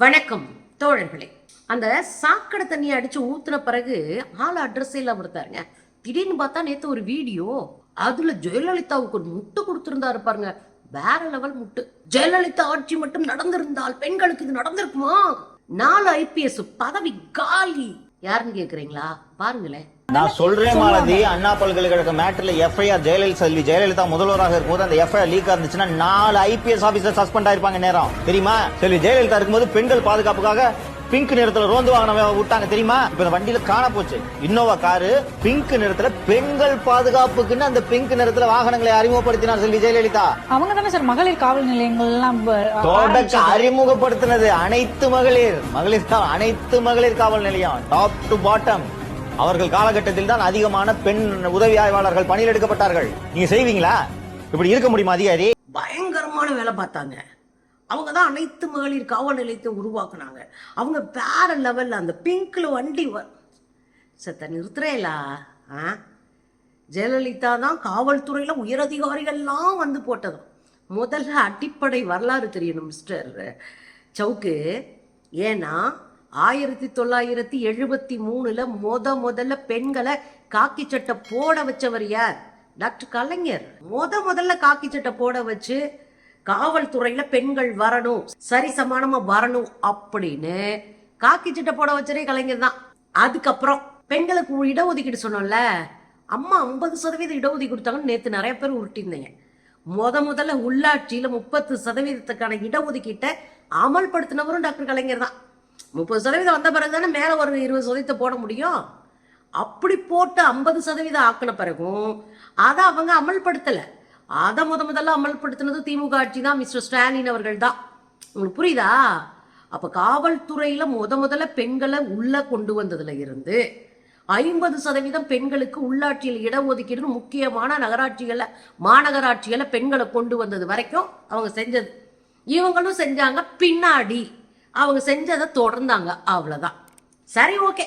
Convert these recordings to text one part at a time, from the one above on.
வணக்கம் தோழர்களே. அந்த சாக்கடை தண்ணியை அடிச்சு ஊத்துன பிறகு ஆள் அட்ரஸ் இல்லாம இருந்தாருங்க திடீர்னு பார்த்தா நேத்து ஒரு வீடியோ. அதுல ஜெயலலிதாவுக்கு ஒரு முட்டு கொடுத்திருந்தாரு பாருங்க. வேற லெவல் முட்டு. ஜெயலலிதா ஆட்சி மட்டும் நடந்திருந்தால் பெண்களுக்கு இது நடந்திருக்குமா? நாலு ஐபிஎஸ் பதவி காலி. யாருன்னு கேக்குறீங்களா? பாருங்களேன். நான் சொல்றேன் மாலதி அண்ணா பல்கலைக்கழக மேட்டர்ல எஃப்ஐஆர் ஜெயலலிதா செல்வி ஜெயலலிதா முதல்வராக இருக்கும்போது அந்த எஃப்ஐஆர் லீக் இருந்துச்சுன்னா நாலு ஐபிஎஸ் ஆபீசர் சஸ்பெண்ட் ஆயிருப்பாங்க நேரம். தெரியுமா? செல்வி ஜெயலலிதா இருக்கும்போது பெண்கள் பாதுகாப்புக்காக பிங்க் நிறத்துல ரோந்து வாகனம் விட்டாங்க. தெரியுமா? இப்ப இந்த வண்டியில காண போச்சு. இன்னோவா காரு பிங்க் நிறத்துல பெண்கள் பாதுகாப்புக்குன்னு அந்த பிங்க் நிறத்துல வாகனங்களை அறிமுகப்படுத்தினார் செல்வி ஜெயலலிதா. அவங்க தானே சார் மகளிர் காவல் நிலையங்கள் எல்லாம் ப- தொடக்க. அறிமுகப்படுத்தினது அனைத்து மகளிர். மகளிர் அனைத்து மகளிர் காவல் நிலையம் டாப் டு பாட்டம் அவர்கள் காலகட்டத்தில் தான் அதிகமான பெண் உதவி ஆய்வாளர்கள் பணியில் எடுக்கப்பட்டார்கள். நீங்க செய்வீங்களா? இப்படி இருக்க முடியுமா அதிகாரி? பயங்கரமான வேலை பார்த்தாங்க. அவங்க தான் அனைத்து மகளிர் காவல் நிலையத்தை உருவாக்குனாங்க. அவங்க வேற லெவலில் அந்த பிங்க்ல வண்டி வ சத்த நிறுத்துறேலா ஆ? ஜெயலலிதா தான் காவல்துறையில் உயரதிகாரிகள்லாம் வந்து போட்டதும் முதல்ல அடிப்படை வரலாறு தெரியணும் மிஸ்டர் சவுக்கு ஏன்னா ஆயிரத்தி தொள்ளாயிரத்தி எழுபத்தி மூணுல முத முதல்ல பெண்களை காக்கி சட்டை போட வச்சவர் யார்? டாக்டர் கலைஞர். முத முதல்ல காக்கி சட்டை போட வச்சு காவல்துறையில பெண்கள் வரணும் சரி சமானமா வரணும் அப்படின்னு காக்கி சட்டை போட வச்சதே கலைஞர் தான். அதுக்கப்புறம் பெண்களுக்கு இடஒதுக்கீடு சொன்னோம்ல அம்மா ஐம்பது சதவீதம் இடஒதுக்கீடு கொடுத்தாங்கன்னு நேத்து நிறைய பேர் உருட்டியிருந்தீங்க. முத முதல்ல உள்ளாட்சியில முப்பத்து சதவீதத்துக்கான இடஒதுக்கீட்டை அமல்படுத்தினவரும் டாக்டர் கலைஞர் தான். முப்பது சதவீதம் வந்த பிறகு தானே மேலே ஒரு இருபது சதவீதத்தை போட முடியும்? அப்படி போட்டு ஐம்பது சதவீதம் ஆக்கின பிறகும் அதை அவங்க அமல்படுத்தலை. அதை முத முதல்ல அமல்படுத்தினது திமுக ஆட்சி தான் மிஸ்டர் ஸ்டாலின் அவர்கள் தான். உங்களுக்கு புரியுதா? அப்போ காவல்துறையில் முத முதல்ல பெண்களை உள்ளே கொண்டு வந்ததுல இருந்து ஐம்பது சதவீதம் பெண்களுக்கு உள்ளாட்சியில் இடஒதுக்கீடுன்னு முக்கியமான நகராட்சிகளை மாநகராட்சிகளை பெண்களை கொண்டு வந்தது வரைக்கும் அவங்க செஞ்சது. இவங்களும் செஞ்சாங்க பின்னாடி. அவங்க செஞ்சதை தொடர்ந்தாங்க அவ்வளவுதான். சரி ஓகே.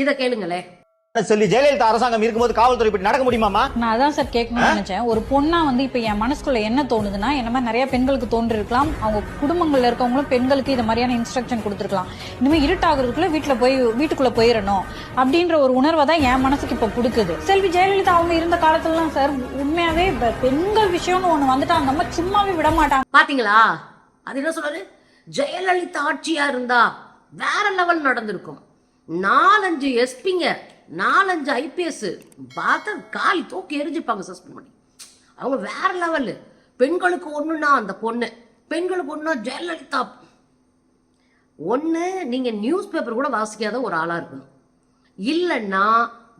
இதை கேளுங்களேன் செல்வி ஜெயலலிதா அரசாங்கம் இருக்கும்போது காவல்துறை இப்படி நடக்க முடியுமாமா நான் அதான் சார் கேட்கணும்னு நினைச்சேன். ஒரு பொண்ணா வந்து இப்ப என் மனசுக்குள்ள என்ன தோணுதுன்னா என்ன மாதிரி நிறைய பெண்களுக்கு தோன்றிருக்கலாம். அவங்க குடும்பங்கள்ல இருக்கவங்களும் பெண்களுக்கு இந்த மாதிரியான இன்ஸ்ட்ரக்ஷன் கொடுத்துருக்கலாம். இனிமே இருட்டாகிறதுக்குள்ள வீட்டுல போய் வீட்டுக்குள்ள போயிடணும் அப்படின்ற ஒரு உணர்வை தான் என் மனசுக்கு இப்ப கொடுக்குது. செல்வி ஜெயலலிதா அவங்க இருந்த காலத்துலலாம் சார் உண்மையாவே பெண்கள் விஷயம்னு ஒண்ணு வந்துட்டா அந்த அம்மா சும்மாவே விட மாட்டாங்க. பாத்தீங்களா? அது என்ன சொல்றாரு ஜெயலலிதா ஆட்சியாக இருந்தா வேற லெவல் நடந்திருக்கும். நாலஞ்சு எஸ்பிங்க நாலஞ்சு ஐபிஎஸ் பார்த்தா காலி தூக்கி எரிஞ்சுப்பாங்க சஸ்பெண்ட் பண்ணி. அவங்க வேற லெவலு பெண்களுக்கு ஒன்றுனா அந்த பொண்ணு பெண்களுக்கு ஒன்றுனா ஜெயலலிதா. ஒன்று நீங்கள் நியூஸ் பேப்பர் கூட வாசிக்காத ஒரு ஆளாக இருக்கணும். இல்லைன்னா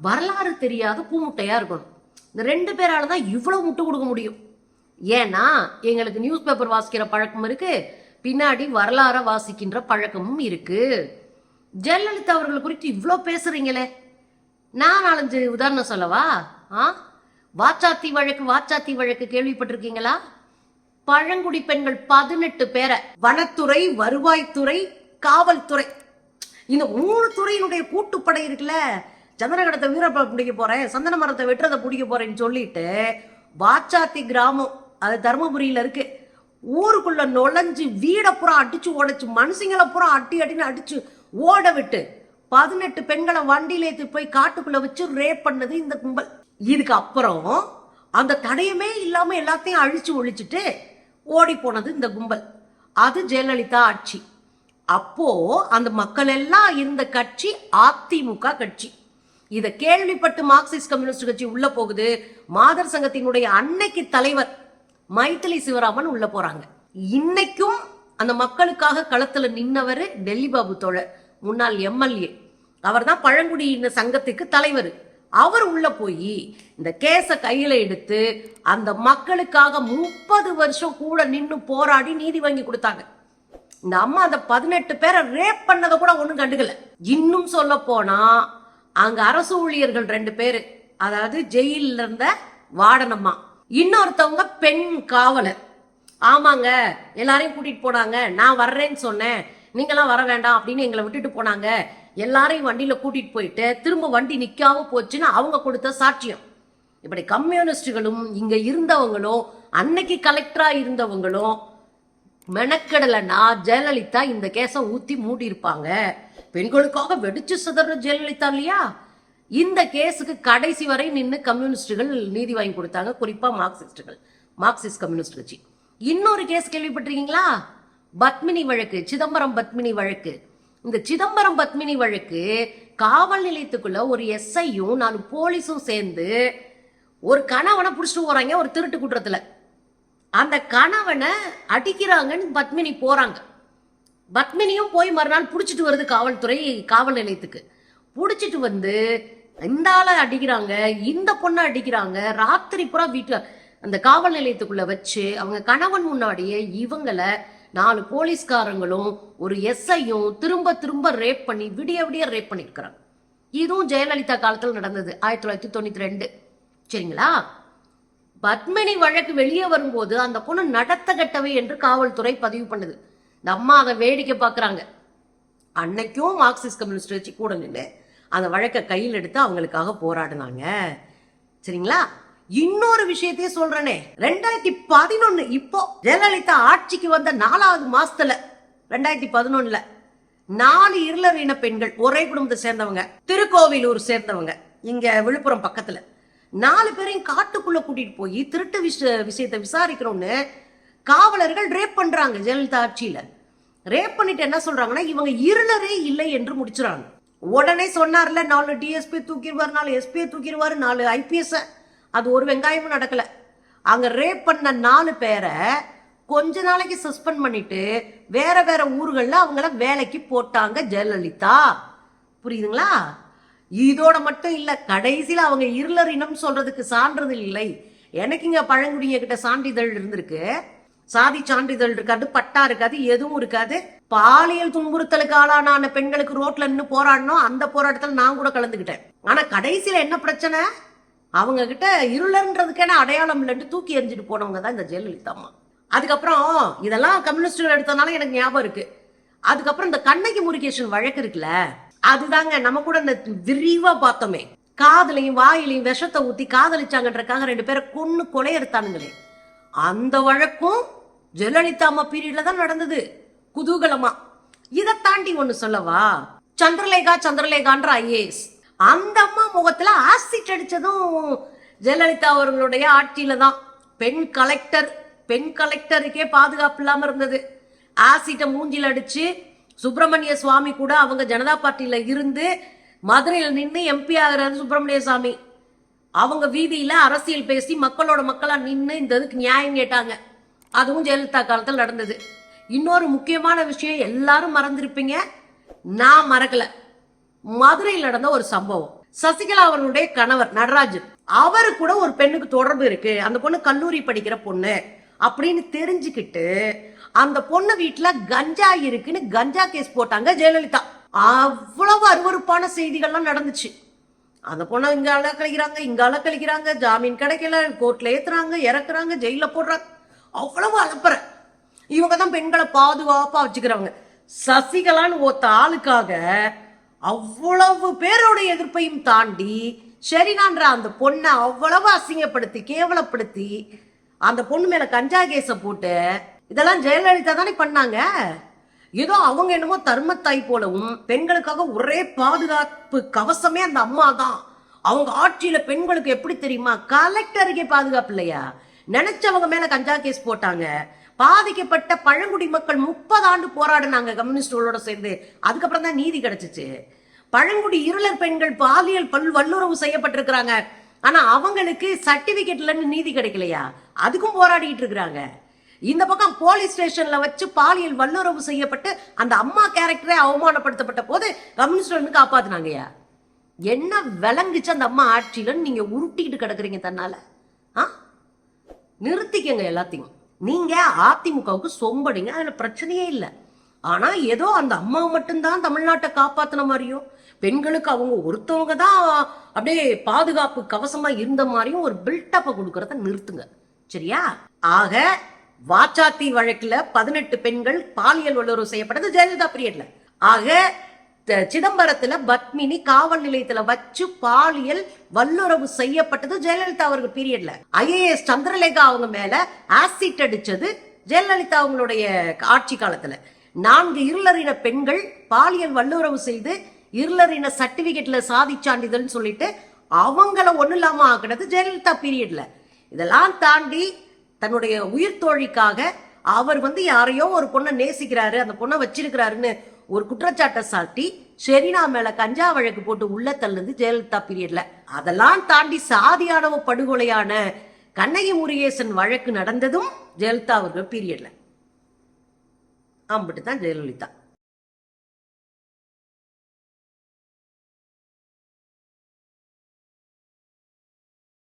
வரலாறு தெரியாத பூமுட்டையாக இருக்கணும். இந்த ரெண்டு பேரால் தான் இவ்வளோ முட்டு கொடுக்க முடியும். ஏன்னா எங்களுக்கு நியூஸ் பேப்பர் வாசிக்கிற பழக்கம் இருக்குது பின்னாடி வரலாற வாசிக்கின்ற பழக்கமும் இருக்கு. ஜெயலலிதா அவர்கள் குறித்து இவ்வளோ பேசுறீங்களே. நான் நாலஞ்சு உதாரணம் சொல்லவா? ஆ? வாச்சாத்தி வழக்கு வாச்சாத்தி வழக்கு கேள்விப்பட்டிருக்கீங்களா? பழங்குடி பெண்கள் பதினெட்டு பேரை. வனத்துறை வருவாய்த்துறை காவல்துறை. இந்த மூணு துறையினுடைய கூட்டுப்படை இருக்குல்ல. சந்திரகடத்தை வீரப்ப பிடிக்க போறேன் சந்தன மரத்தை வெட்டுறதை பிடிக்க போறேன்னு சொல்லிட்டு வாச்சாத்தி கிராமம் அது தருமபுரியில இருக்கு. ஊருக்குள்ள நுழைஞ்சு வீடை பூரா அடிச்சு உடைச்சு மனுஷங்களை பூரா அட்டி அட்டின்னு அடிச்சு ஓட விட்டு பதினெட்டு பெண்களை வண்டியில ஏத்தி போய் காட்டுக்குள்ள வச்சு ரேப் பண்ணது இந்த கும்பல். இதுக்கு அப்புறம் அந்த தடையமே இல்லாம எல்லாத்தையும் அழிச்சு ஒழிச்சிட்டு ஓடி போனது இந்த கும்பல். அது ஜெயலலிதா ஆட்சி. அப்போ அந்த மக்கள் எல்லாம் இருந்த கட்சி அதிமுக கட்சி. இதை கேள்விப்பட்டு மார்க்சிஸ்ட் கம்யூனிஸ்ட் கட்சி உள்ள போகுது. மாதர் சங்கத்தினுடைய அன்னைக்கு தலைவர் மைத்திலி சிவராமன் உள்ள போறாங்க. இன்னைக்கும் அந்த மக்களுக்காக களத்துல நின்னவர் டெல்லி பாபு தோழர் முன்னாள் எம்எல்ஏ. அவர் தான் பழங்குடியின சங்கத்துக்கு தலைவர். அவர் உள்ள போய் இந்த கேஸை கையில எடுத்து அந்த மக்களுக்காக முப்பது வருஷம் கூட நின்று போராடி நீதி வாங்கி கொடுத்தாங்க. இந்த அம்மா அந்த பதினெட்டு பேரை ரேப் பண்ணதை கூட ஒன்றும் கண்டுக்கல. இன்னும் சொல்ல போனா அங்க அரசு ஊழியர்கள் ரெண்டு பேரு. அதாவது ஜெயிலில் இருந்த வார்டனம்மா இன்னொருத்தவங்க பெண் காவலர். ஆமாங்க எல்லாரையும் கூட்டிட்டு போனாங்க. நான் வர்றேன்னு சொன்னேன். நீங்களாம் வர வேண்டாம் அப்படின்னு எங்களை விட்டுட்டு போனாங்க. எல்லாரையும் வண்டியில கூட்டிட்டு போயிட்டு திரும்ப வண்டி நிக்காம போச்சுன்னு அவங்க கொடுத்த சாட்சியம். இப்படி கம்யூனிஸ்டுகளும் இங்க இருந்தவங்களும் அன்னைக்கு கலெக்டரா இருந்தவங்களும் மெனக்கடலைன்னா ஜெயலலிதா இந்த கேஸை ஊத்தி மூடி இருப்பாங்க பெண்களுக்காக வெடிச்சு சிதற ஜெயலலிதா இல்லையா? இந்த கேஸுக்கு கடைசி வரை நின்று கம்யூனிஸ்டுகள் நீதி வாங்கி கொடுத்தாங்க. குறிப்பா மார்க்சிஸ்டுகள். மார்க்சிஸ்ட் கம்யூனிஸ்ட் கட்சி. இன்னொரு கேஸ் கேள்விப்பட்டிருக்கீங்களா? பத்மினி வழக்கு சிதம்பரம் பத்மினி வழக்கு. இந்த சிதம்பரம் பத்மினி வழக்கு காவல் நிலையத்துக்குள்ள ஒரு எஸ்ஐயும் நாலு போலீஸும் சேர்ந்து ஒரு கணவனை பிடிச்சிட்டு போறாங்க ஒரு திருட்டு குற்றத்துல. அந்த கணவனை அடிக்கிறாங்கன்னு பத்மினி போறாங்க. பத்மினியும் போய் மறுநாள் பிடிச்சிட்டு வருது காவல்துறை காவல் நிலையத்துக்கு. பிடிச்சிட்டு வந்து இந்த ஆளை அடிக்கிறாங்க இந்த பொண்ணை அடிக்கிறாங்க ராத்திரி பூரா வீட்டு அந்த காவல் நிலையத்துக்குள்ள வச்சு அவங்க கணவன் முன்னாடியே இவங்களை நாலு போலீஸ்காரங்களும் ஒரு எஸ்ஐயும் திரும்ப திரும்ப ரேப் பண்ணி விடிய விடிய ரேப் பண்ணியிருக்கிறாங்க இதுவும் ஜெயலலிதா காலத்தில் நடந்தது ஆயிரத்தி தொள்ளாயிரத்தி தொண்ணூத்தி ரெண்டு. சரிங்களா? பத்மினி வழக்கு வெளியே வரும்போது அந்த பொண்ணு நடத்த கட்டவை என்று காவல்துறை பதிவு பண்ணுது. இந்த அம்மா அதை வேடிக்கை பார்க்குறாங்க. அன்னைக்கும் மார்க்சிஸ்ட் கம்யூனிஸ்ட் வச்சு கூட நின்று அந்த வழக்கை கையில் எடுத்து அவங்களுக்காக போராடினாங்க. சரிங்களா? இன்னொரு விஷயத்தையும் சொல்றேனே. ரெண்டாயிரத்தி பதினொன்னு இப்போ ஜெயலலிதா ஆட்சிக்கு வந்த நாலாவது மாசத்துல ரெண்டாயிரத்தி பதினொன்னுல நாலு இருளர் இன பெண்கள் ஒரே குடும்பத்தை சேர்ந்தவங்க திருக்கோவிலூர் சேர்ந்தவங்க இங்க விழுப்புரம் பக்கத்துல. நாலு பேரையும் காட்டுக்குள்ள கூட்டிட்டு போய் திருட்டு விஷ விஷயத்தை விசாரிக்கிறோம்னு காவலர்கள் ரேப் பண்றாங்க ஜெயலலிதா ஆட்சியில. ரேப் பண்ணிட்டு என்ன சொல்றாங்கன்னா இவங்க இருளரே இல்லை என்று முடிச்சுறாங்க. உடனே சொன்னார்ல நாலு டிஎஸ்பி தூக்கிடுவார் நாலு எஸ்பியை தூக்கிடுவார் நாலு ஐபிஎஸ் அது ஒரு வெங்காயமும் நடக்கலை. அங்கே ரேப் பண்ண நாலு பேரை கொஞ்ச நாளைக்கு சஸ்பெண்ட் பண்ணிட்டு வேற வேற ஊர்களில் அவங்கள வேலைக்கு போட்டாங்க ஜெயலலிதா. புரியுதுங்களா? இதோட மட்டும் இல்லை கடைசியில் அவங்க இருளர் இனம் சொல்றதுக்கு சான்றிதழ் இல்லை. எனக்கு இங்கே பழங்குடிய கிட்ட சான்றிதழ் இருந்திருக்கு. சாதி சான்றிதழ் இருக்காது பட்டா இருக்காது எதுவும் இருக்காது. பாலியல் துன்புறுத்தலுக்கு ஆளான பெண்களுக்கு ரோட்ல நின்று போராடணும். அந்த போராட்டத்தில் நான் கூட கலந்துக்கிட்டேன் ஆனா கடைசியில என்ன பிரச்சனை? அவங்க கிட்ட இருளன்றதுக்கான அடையாளம் இல்லைன்னு தூக்கி எறிஞ்சிட்டு போனவங்க தான் இந்த ஜெயலலிதா அம்மா. அதுக்கப்புறம் இதெல்லாம் கம்யூனிஸ்டுகள் எடுத்ததுனால எனக்கு ஞாபகம் இருக்கு. அதுக்கப்புறம் இந்த கண்ணகி முருகேஷன் வழக்கு இருக்குல்ல அதுதாங்க நம்ம கூட இந்த விரிவா பார்த்தோமே. காதலையும் வாயிலையும் விஷத்தை ஊத்தி காதலிச்சாங்கன்றக்காக ரெண்டு பேரை கொன்னு கொலையெடுத்தானுங்களே அந்த வழக்கும் ஜெயலலிதா அம்மா பீரியட்ல தான் நடந்தது. குதூகலமா? இதை தாண்டி ஒண்ணு சொல்லவா? சந்திரலேகா சந்திரலேகான்ற ஐஏஎஸ் அந்த அம்மா முகத்துல ஆசிட் அடிச்சதும் ஜெயலலிதா அவர்களுடைய ஆட்சியில தான். பெண் கலெக்டர் பெண் கலெக்டருக்கே பாதுகாப்பு இல்லாம இருந்தது. ஆசிட்டை மூஞ்சில் அடிச்சு சுப்பிரமணிய சுவாமி கூட அவங்க ஜனதா பார்ட்டியில இருந்து மதுரையில் நின்று எம்பி ஆகிறாரு சுப்பிரமணிய சாமி அவங்க வீதியில அரசியல் பேசி மக்களோட மக்களா நின்று இந்த இதுக்கு நியாயம் கேட்டாங்க. அதுவும் ஜெயலலிதா காலத்தில் நடந்தது. இன்னொரு முக்கியமான விஷயம் எல்லாரும் மறந்திருப்பீங்க. நான் மறக்கல. மதுரையில் நடந்த ஒரு சம்பவம். சசிகலா அவர்களுடைய கணவர் நடராஜன் அவரு கூட ஒரு பெண்ணுக்கு தொடர்பு இருக்கு. அந்த பொண்ணு கல்லூரி படிக்கிற பொண்ணு அப்படின்னு தெரிஞ்சுக்கிட்டு அந்த பொண்ணு வீட்டுல கஞ்சா இருக்குன்னு கஞ்சா கேஸ் போட்டாங்க ஜெயலலிதா. அவ்வளவு அருவருப்பான செய்திகள்லாம் நடந்துச்சு. அந்த பொண்ணை இங்க அலக்கழிக்கிறாங்க இங்க அலக்கழிக்கிறாங்க ஜாமீன் கிடைக்கல கோர்ட்ல ஏத்துறாங்க இறக்குறாங்க ஜெயில போடுறாங்க. அவ்வளவு அலப்பற. இவங்க தான் பெண்களை பாதுகாப்பாக வச்சுக்கிறாங்க. சசிகலான்னு ஒத்த ஆளுக்காக அவ்வளவு பேருடைய எதிர்ப்பையும் தாண்டி ஷெரினான்ற அந்த பொண்ணை அவ்வளவு அசிங்கப்படுத்தி கேவலப்படுத்தி அந்த பொண்ணு மேல கஞ்சா கேஸை போட்டு இதெல்லாம் ஜெயலலிதா தானே பண்ணாங்க? ஏதோ அவங்க என்னமோ தர்மத்தாய் போலவும் பெண்களுக்காக ஒரே பாதுகாப்பு கவசமே அந்த அம்மா தான். அவங்க ஆட்சியில பெண்களுக்கு எப்படி தெரியுமா? கலெக்டருக்கே பாதுகாப்பு இல்லையா? நினைச்சவங்க மேல கஞ்சா கேஸ் போட்டாங்க. பாதிக்கப்பட்ட பழங்குடி மக்கள் முப்பது ஆண்டு போராடினாங்க கம்யூனிஸ்டுகளோட சேர்ந்து. அதுக்கப்புறம் தான் நீதி கிடைச்சிச்சு. பழங்குடி இருளர் பெண்கள் பாலியல் பல் வல்லுறவு செய்யப்பட்டிருக்கிறாங்க. ஆனா அவங்களுக்கு சர்டிபிகேட்லன்னு நீதி கிடைக்கலையா? அதுக்கும் போராடிட்டு இருக்கிறாங்க. இந்த பக்கம் போலீஸ் ஸ்டேஷன்ல வச்சு பாலியல் வல்லுறவு செய்யப்பட்டு அந்த அம்மா கேரக்டரே அவமானப்படுத்தப்பட்ட போது கம்யூனிஸ்ட் வந்து என்ன விளங்குச்சு அந்த அம்மா ஆட்சியிலன்னு நீங்க உருட்டிக்கிட்டு கிடக்குறீங்க தன்னால? ஆ? நிறுத்திக்கங்க எல்லாத்தையும். நீங்க அதிமுகவுக்கு சோம்படிங்க அதுல பிரச்சனையே இல்லை. ஆனா ஏதோ அந்த அம்மா மட்டும்தான் தமிழ்நாட்டை காப்பாத்தின மாதிரியும் பெண்களுக்கு அவங்க ஒருத்தவங்க தான் அப்படியே பாதுகாப்பு கவசமா இருந்த மாதிரியும் ஒரு பில்டப்பை கொடுக்கறத நிறுத்துங்க. சரியா? ஆக வாச்சாத்தி வழக்குல பதினெட்டு பெண்கள் பாலியல் வல்லுறவு செய்யப்பட்டது ஜெயலலிதா பீரியட்ல ஆக சிதம்பரத்துல பத்மினி காவல் நிலையத்துல வச்சு பாலியல் வல்லுறவு செய்யப்பட்டது ஜெயலலிதா அவர்கள் பீரியட்ல ஐஏஎஸ் சந்திரலேகா அவங்க மேல ஆசிட் அடிச்சது ஜெயலலிதா அவங்களுடைய ஆட்சி காலத்துல. நான்கு இருளறின பெண்கள் பாலியல் வல்லுறவு செய்து இருளறின சர்டிபிகேட்ல சாதி சான்றிதழ்னு சொல்லிட்டு அவங்கள ஒண்ணு இல்லாம ஆக்குனது ஜெயலலிதா பீரியட்ல இதெல்லாம் தாண்டி தன்னுடைய உயிர் தோழிக்காக அவர் வந்து யாரையோ ஒரு பொண்ணை நேசிக்கிறாரு அந்த பொண்ணை வச்சிருக்கிறாருன்னு ஒரு குற்றச்சாட்டை சாட்டி ஷெரீனா மேல கஞ்சா வழக்கு போட்டு உள்ள தள்ளுது ஜெயலலிதா பீரியட்ல. அதெல்லாம் தாண்டி சாதியானவ படுகொலையான கண்ணகி முருகேசன் வழக்கு நடந்ததும் ஜெயலலிதா அவர்கள் பீரியட்ல. ஆம்பிட்டு தான் ஜெயலலிதா.